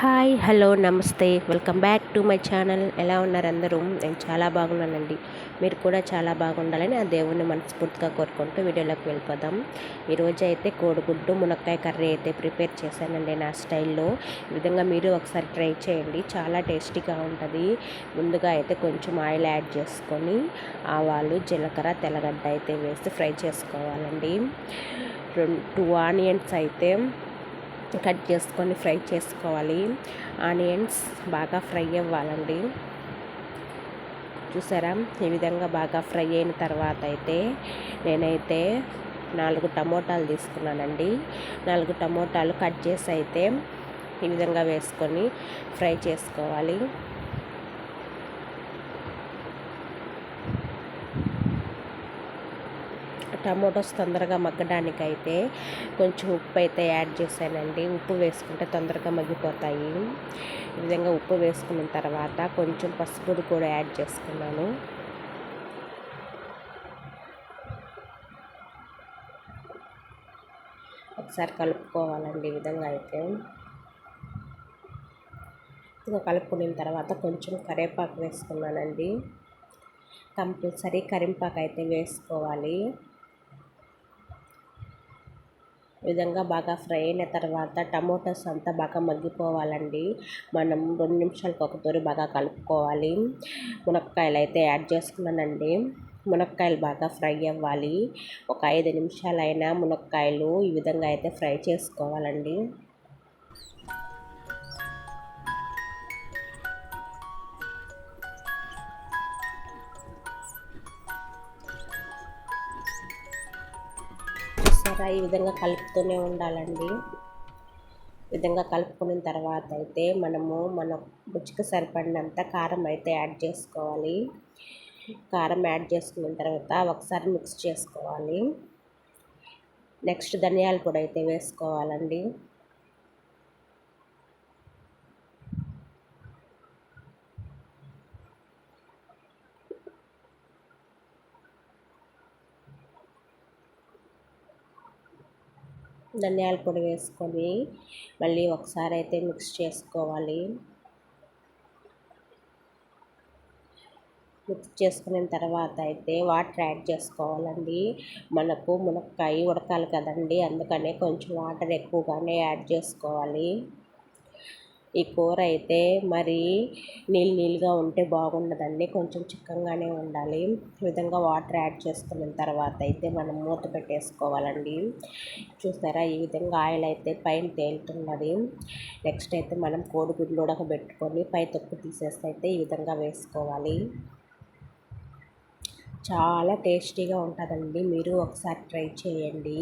Hi hello నమస్తే. Welcome back to my channel. ఎలా ఉన్నారు అందరూ? నేను చాలా బాగున్నానండి. మీరు కూడా చాలా బాగుండాలని ఆ దేవుణ్ణి మనస్ఫూర్తిగా కోరుకుంటూ వీడియోలోకి వెళ్ళిపోదాం. ఈరోజు అయితే కోడిగుడ్డు మునక్కాయ కర్రీ అయితే ప్రిపేర్ చేశానండి నా స్టైల్లో. ఈ విధంగా మీరు ఒకసారి ట్రై చేయండి. చాలా టేస్టీగా ఉంటుంది. ముందుగా అయితే కొంచెం ఆయిల్ యాడ్ చేసుకొని ఆవాలు జీలకర్ర తెల్లగడ్డ అయితే వేసి ఫ్రై చేసుకోవాలండి. రెండు టూ ఆనియన్స్ అయితే కట్ చేసుకొని ఫ్రై చేసుకోవాలి. ఆనియన్స్ బాగా ఫ్రై అవ్వాలండి. చూసారా? ఈ విధంగా బాగా ఫ్రై అయిన తర్వాత అయితే నేనైతే నాలుగు టమోటాలు తీసుకున్నానండి. నాలుగు టమోటాలు కట్ చేసి అయితే ఈ విధంగా వేసుకొని ఫ్రై చేసుకోవాలి. టమోటోస్ తొందరగా మగ్గడానికి అయితే కొంచెం ఉప్పు అయితే యాడ్ చేశానండి. ఉప్పు వేసుకుంటే తొందరగా మగ్గిపోతాయి. ఈ విధంగా ఉప్పు వేసుకున్న తర్వాత కొంచెం పసుపు కూడా యాడ్ చేసుకున్నాను. ఒకసారి కలుపుకోవాలండి ఈ విధంగా అయితే. ఇంకా కలుపుకున్న తర్వాత కొంచెం కరివేపాకు వేసుకున్నానండి. కంపల్సరీ కరింపాకు అయితే వేసుకోవాలి. విధంగా బాగా ఫ్రై అయిన తర్వాత టమోటాస్ అంతా బాగా మగ్గిపోవాలండి. మనం రెండు నిమిషాలకు ఒకతోరి బాగా కలుపుకోవాలి. మునక్కాయలు అయితే యాడ్ చేసుకున్నానండి. మునక్కాయలు బాగా ఫ్రై అవ్వాలి. ఒక ఐదు నిమిషాలైనా మునక్కాయలు ఈ విధంగా అయితే ఫ్రై చేసుకోవాలండి. చూసారా ఈ విధంగా కలుపుతూనే ఉండాలండి. విధంగా కలుపుకున్న తర్వాత అయితే మనము మన రుచికి సరిపడినంత కారం అయితే యాడ్ చేసుకోవాలి. కారం యాడ్ చేసుకున్న తర్వాత ఒకసారి మిక్స్ చేసుకోవాలి. నెక్స్ట్ ధనియాల పొడి అయితే వేసుకోవాలండి. ధనియాల పొడి వేసుకొని మళ్ళీ ఒకసారి అయితే మిక్స్ చేసుకోవాలి. మిక్స్ చేసుకున్న తర్వాత అయితే వాటర్ యాడ్ చేసుకోవాలండి. మనకు మునక్కాయ ఉడకాలి కదండి అందుకనే కొంచెం వాటర్ ఎక్కువగానే యాడ్ చేసుకోవాలి. ఈ కూర అయితే మరి నీళ్ళు నీళ్ళుగా ఉంటే బాగుండదండి. కొంచెం చిక్కగానే ఉండాలి. ఈ విధంగా వాటర్ యాడ్ చేసుకున్న తర్వాత అయితే మనం మూత పెట్టేసుకోవాలండి. చూసారా? ఈ విధంగా ఆయిల్ అయితే పైన తేలుతున్నది. నెక్స్ట్ అయితే మనం కోడిగుడ్లు ఉడకబెట్టుకొని పై తొక్కు తీసేస్తే అయితే ఈ విధంగా వేసుకోవాలి. చాలా టేస్టీగా ఉంటుందండి. మీరు ఒకసారి ట్రై చేయండి.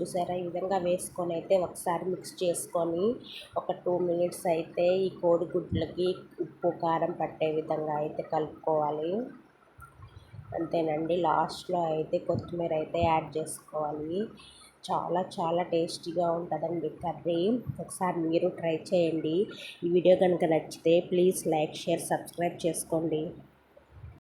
చూసారా? ఈ విధంగా వేసుకొని అయితే ఒకసారి మిక్స్ చేసుకొని ఒక టూ మినిట్స్ అయితే ఈ కోడిగుడ్లకి ఉప్పు కారం పట్టే విధంగా అయితే కలుపుకోవాలి. అంతేనండి. లాస్ట్లో అయితే కొత్తిమీర అయితే యాడ్ చేసుకోవాలి. చాలా చాలా టేస్టీగా ఉంటుందండి కర్రీ. ఒకసారి మీరు ట్రై చేయండి. ఈ వీడియో కనుక నచ్చితే ప్లీజ్ లైక్ షేర్ సబ్స్క్రైబ్ చేసుకోండి.